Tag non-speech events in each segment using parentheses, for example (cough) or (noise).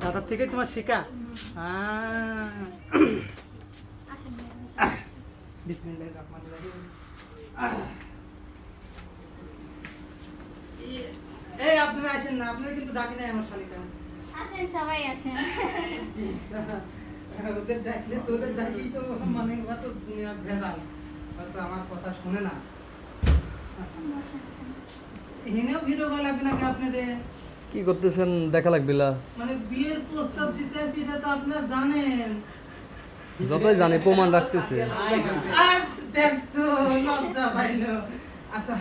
দাদার থেকে তোমার শেখা। এই- আপনারা আসেন না আপনারা কিন্তু ডাকি নাই আমার শালিকা। আসেন সবাই আসেন। ওদের ডাকলে তোদের ডাকি তো মানে ওরা তো ভেজাল। ওরা তো আমার কথা শোনে না। হিনেও ভিডিও লাগবে নাকি আপনাদের? কি করতেছেন? দেখা লাগবিলা মানে বিয়ের প্রস্তাব দিতে আসছি এটা তো আপনারা জানেন। যতই জানি প্রমাণ রাখতেছে। আজ দেখ তো লজ্জা পাইলো। আচ্ছা।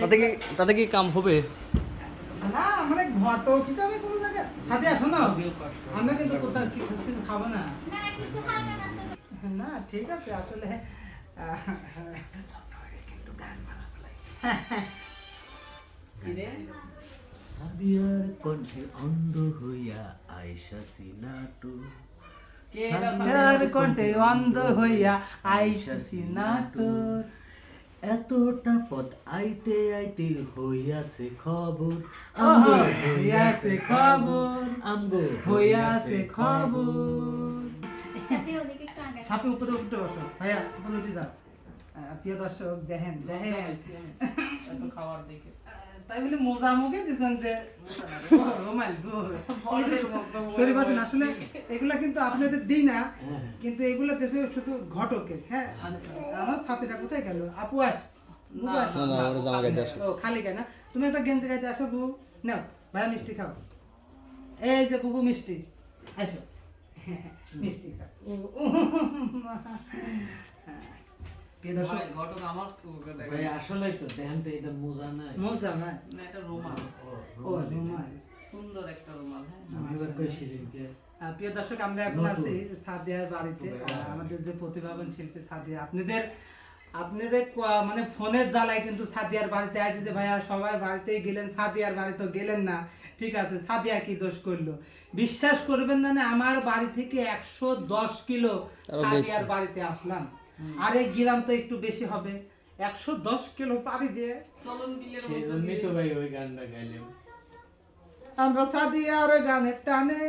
তাতে কি তাতে কি কাম হবে? না মানে ঘটক হিসাবে কোনো জায়গায়। সাথে আসো না? আমরা কিন্তু কোথাও কি- কিছু খাব না। না কিছু হালকা নাস্তা তো- না ঠিক আছে সাদিয়ার কণ্ঠে অন্ধ হইয়া আয়সা সিনাটু। সাদিয়ার কণ্ঠে? অন্ধ হইয়া না তোর এতটা পথ আইতে আইতে হইয়াছে খবর। আমগো হইয়াছে খবর। আমগো হইয়াছে খবর। সাপে উপরে উঠে বসো। ভাইয়া উপরে উঠে যাও। প্রিয় দর্শক দেখেন দেখেন। খাবার দেখে তাই বলে মোজা মুখে দিছেন যে শরীফ আসুন। আসলে এগুলা কিন্তু আপনাদের দিই না কিন্তু এগুলা দেশে শুধু ঘটকে হ্যাঁ? আমার ছাতিটা কোথায় গেল? আপু আস। বুবু আস। না না ওরা জামা গাইতে আসে। ও খালি গায় না। তুমি একটা গেঞ্জি গাইতে আসো বু নাও ভাইয়া মিষ্টি খাও। এই যে বুবু মিষ্টি আসো। মিষ্টি খাও। ভাই, ঘটক আমার ওকে দেখে। ভাই আসলে তো দেখেন তো এটা মোজা নাই। মজা না না, এটা রুমাল। ও রুমাল। সুন্দর একটা রুমাল, হ্যাঁ। প্রিয় দর্শক আমরা এখন আছি সাদিয়ার বাড়িতে। আমাদের যে প্রতিভাবান শিল্পী সাদিয়া আপনাদের আপনাদের মানে ফোনের জ্বালায় কিন্তু সাদিয়ার বাড়িতে আছে যে ভাইয়া সবাই বাড়িতেই গেলেন সাদিয়ার বাড়িতে গেলেন না। ঠিক আছে সাদিয়া কি দোষ করল? বিশ্বাস করবেন না না আমার বাড়ি থেকে একশো দশ কিলো সাদিয়ার বাড়িতে আসলাম। আর এই গেলাম তো একটু বেশি হবে একশো দশ কিলো পাড়ি দিয়ে চলন বিলের সেই মতো জন্যই দিয়ে- তো ভাই ওই গানটা গাইলাম আমরা সাদিয়ার গানের টানে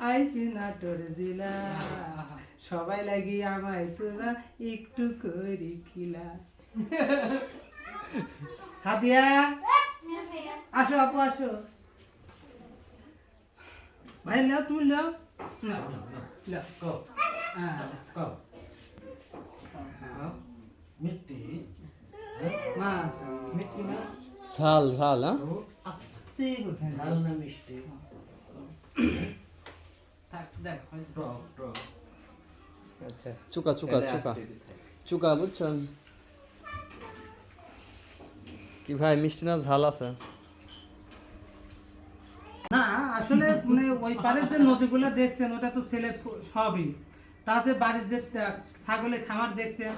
আইসি নাটোর জিলা সবাই লাগি আমায় তোরা একটু করি খিলা সাদিয়া হ্যাঁ আসো আপু আসো ভাই লেও তুমি লেও নাও, লেও। কও হ্যাঁ, কও ঝাল ঝাল হ্যাঁ? থাক, দেখ, আচ্ছা চুকা চুকা চুকা। চুকা বুঝছেন? কি ভাই মিষ্টি না ঝাল আছে? না আসলে মানে ওই পারের যে নদীগুলো দেখছেন ওটা তো ছেলে সবই। তা যে বাড়ির যে আহ, ছাগলের খামার দেখছেন?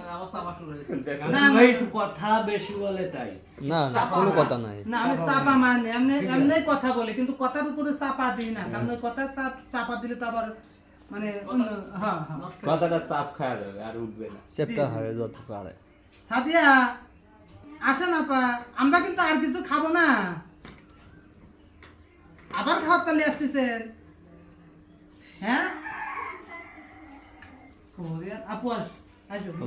হয়েছে। না, না। একটু কথা বেশি বলে তাই। না কোনো কথা নাই। না আমি চাপা মানে এমনি এমনি কথা বলি কিন্তু কথার উপরে চাপা দিই না কারণ কথা চাপ দিলে তো আবার মানে হ্যাঁ হ্যাঁ। কথাটা চাপ খাওয়া যাবে আর উঠবে না। চেপটা হয়ে যত পারে। সাদিয়া আসা না পা আমরা কিন্তু আর কিছু খাব না। আবার খাওয়ার তালি আসতেছেন হ্যাঁ? আপু আস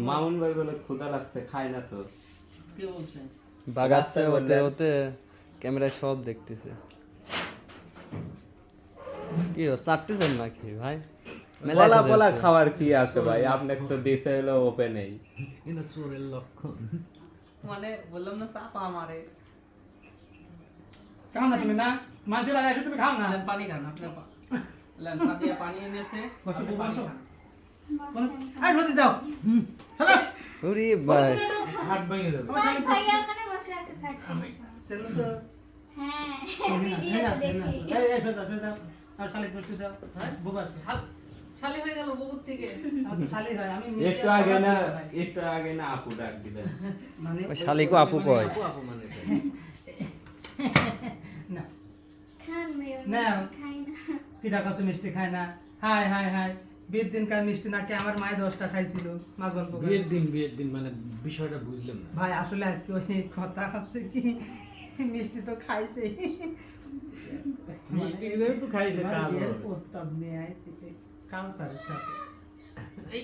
মামুন ভাই বলে ক্ষুধা লাগছে খায় না তো। কে বলছে? বাগাচ্ছে হতে হতে ক্যামেরায় সব দেখতেছে। কি চাটতেছেন নাকি ভাই? পলা এসছে। খাওয়ার কি আছে ভাই? আপনাকে তো দিছে হলো ওপেনেই এটা চোরের লক্ষণ। মানে বললাম না চাপা আমারে। খাও না তুমি না? মাঝে বাজার তুমি খাও না। পানি খান আপনি পা- লেন, পানি এনেছে দাও। হ্যাঁ ওরে ভাই। হাত ভেঙে যাবে ভাইয়া ওখানে বসে আছে থাক। তো। হ্যাঁ না। দেখি। এই, এই, বসে দাও। হ্যাঁ? বুবার শাল- শালি হয়ে গেল থেকে। শালি হয় আমি একটু আগে না একটু আগে না আপু ডাক দিলেন মানে ওই শালিকও আপু কয়? আপু আপু মানে না। খান না। খাই না। পিঠা কত মিষ্টি খায় না। Hi hi hi. বিয়ের দিন কার মিষ্টি? নাকি আমার মায়ের দশটা খাইছিল? মাছ গল্প বিয়ের দিন বিয়ের দিন মানে বিষয়টা বুঝলাম না। ভাই আসলে আজকে ওই কথা হচ্ছে কি মিষ্টি তো খাইছে। মিষ্টি যেহেতু খাইছে কালো। প্রস্তাব নিয়ে আইছি এই কাউসারের সাথে। এই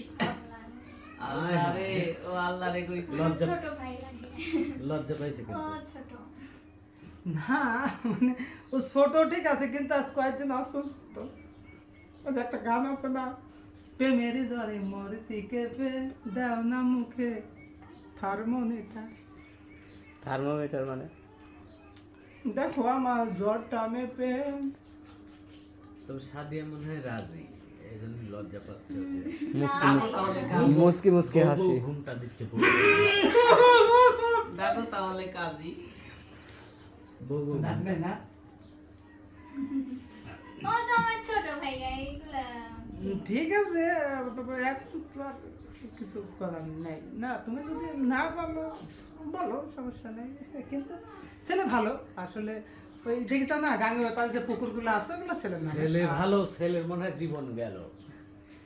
আল্লাহ ও আল্লাহ রে কইছে। ছোট ভাই লাগে। লজ্জা পাইছে কিন্তু। ছোট। না মানে ও ছোট ঠিক আছে কিন্তু আজ কয়েকদিন অসুস্থ। একটা গান আছে না প্রেমেরি জ্বরে মরেছি কেঁপে দাও না মুখে থার্মোমিটার থার্মোমিটার মানে দেখো আমার জ্বরটা মেপে তবে সাদিয়া মনে হয় রাজি এই জন্য লজ্জা পাচ্ছে। মুস্কি মুস্কি হাসি ঘুমটা দিচ্ছে দেখো তাহলে কাজী বউ বউ না ও তো আমার ছোট ভাইয়া এইগুলা ঠিক আছে কিছু করার নেই। না তুমি যদি না বলো বলো সমস্যা নেই। কিন্তু ছেলে ভালো আসলে ওই দেখেছ না গাঙ্গে ব্যাপারে যে পুকুরগুলো আছে ওগুলো ছেলে না। ছেলে ভালো ছেলের মনে হয় জীবন গেল।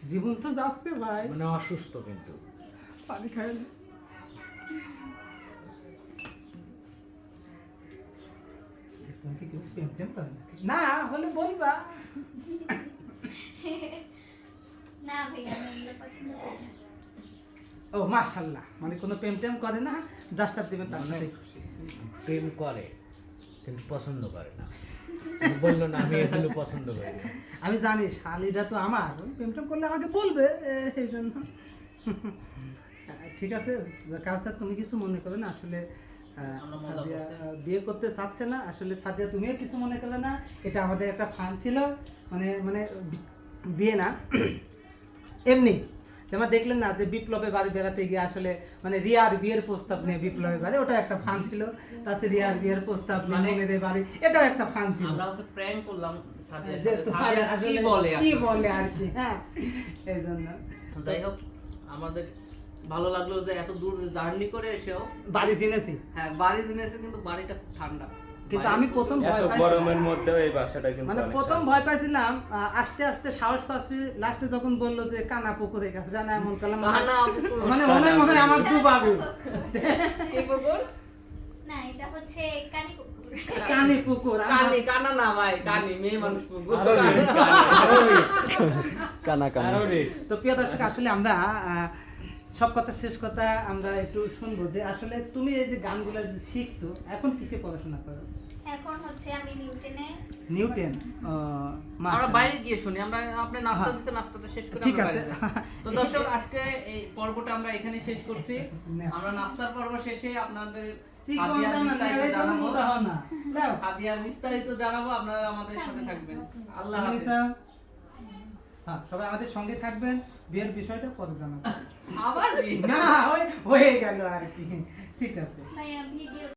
জীবন তো যাচ্ছে ভাই। মানে অসুস্থ কিন্তু। পানি নাকি? না হলে বলবা। (laughs) না ভাইয়া আমি এগুলো পছন্দ করি না। ও মাশাল্লাহ মানে কোনো প্রেম টেম করে না? যার সাথে দিবেন তার সাথে প্রেম করে কিন্তু পছন্দ করে না। বলল না আমি এগুলো পছন্দ করি না। আমি জানি শালিটা তো আমার। প্রেম টেম করলে আমাকে বলবে সেই জন্য। ঠিক আছে কাউসার তুমি কিছু মনে করবে না? আসলে বিয়ে করতে চাচ্ছে না। আসলে সাদিয়া তুমিও কিছু মনে করবে না। এটা আমাদের একটা ফান ছিল। মানে মানে বিয়ে না। এমনি। যেমন দেখলেন না যে বিপ্লবে বাড়ি বেড়াতে গিয়ে আসলে মানে রিয়ার বিয়ের প্রস্তাব নিয়ে বিপ্লবের বাড়ি ওটা একটা ফান ছিল। তাছাড়া রিয়ার বিয়ের প্রস্তাব নিয়ে মানে- মনিরের বাড়ি এটাও একটা ফান ছিল। আমরা হচ্ছে প্র্যাঙ্ক করলাম। কি বলে কি বলে আর কি হ্যাঁ এই জন্য যাই হোক আমাদের ভালো লাগল যে এত দূর জার্নি করে এসেও। বাড়ি চিনেছি হ্যাঁ বাড়ি জেনেছে কিন্তু বাড়িটা ঠান্ডা। কিন্তু আমি প্রথম ভয় গরমের মধ্যেও এই বাসাটা কিন্তু মানে প্রথম ভয় পাইছিলাম আস্তে আস্তে সাহস পাচ্ছি। লাস্টে যখন বলল যে কানা পুকুরে জানা এমন করলাম মানে মনে মনে আমার দু বাবু পুকুর। না এটা হচ্ছে কানি পুকুর। কানি পুকুর কানি কানা না ভাই কানি মেয়ে মানুষ পুকুর। কানা। risk, আরও risk, কানা কানা। আরও risk। তো প্রিয় দর্শক আসলে আমরা সব কথা শেষ কথা আমরা একটু শুনব যে আসলে তুমি এই যে গানগুলো শিখছো এখন কিসে পড়াশোনা করো? এখন হচ্ছে আমি নিউটনে নিউটেন? আমরা বাইরে গিয়ে শুনি আমরা আপনি নাস্তা হ্যাঁ। দিচ্ছে নাস্তাটা শেষ করে ঠিক আছে। তো দর্শক আজকে এই পর্বটা আমরা এখানে শেষ করছি। আমরা নাস্তার পর্ব শেষে আপনাদের বিস্তারিত জানাব। আপনারা আমাদের সাথে থাকবেন। আল্লাহ হাফেজ। হ্যাঁ সবাই আমাদের সঙ্গে থাকবেন। বিয়ের বিষয়টা পরে জানাব। আবার না ওই হয়ে গেল আর কি। ঠিক আছে। ভাইয়া ভিডিও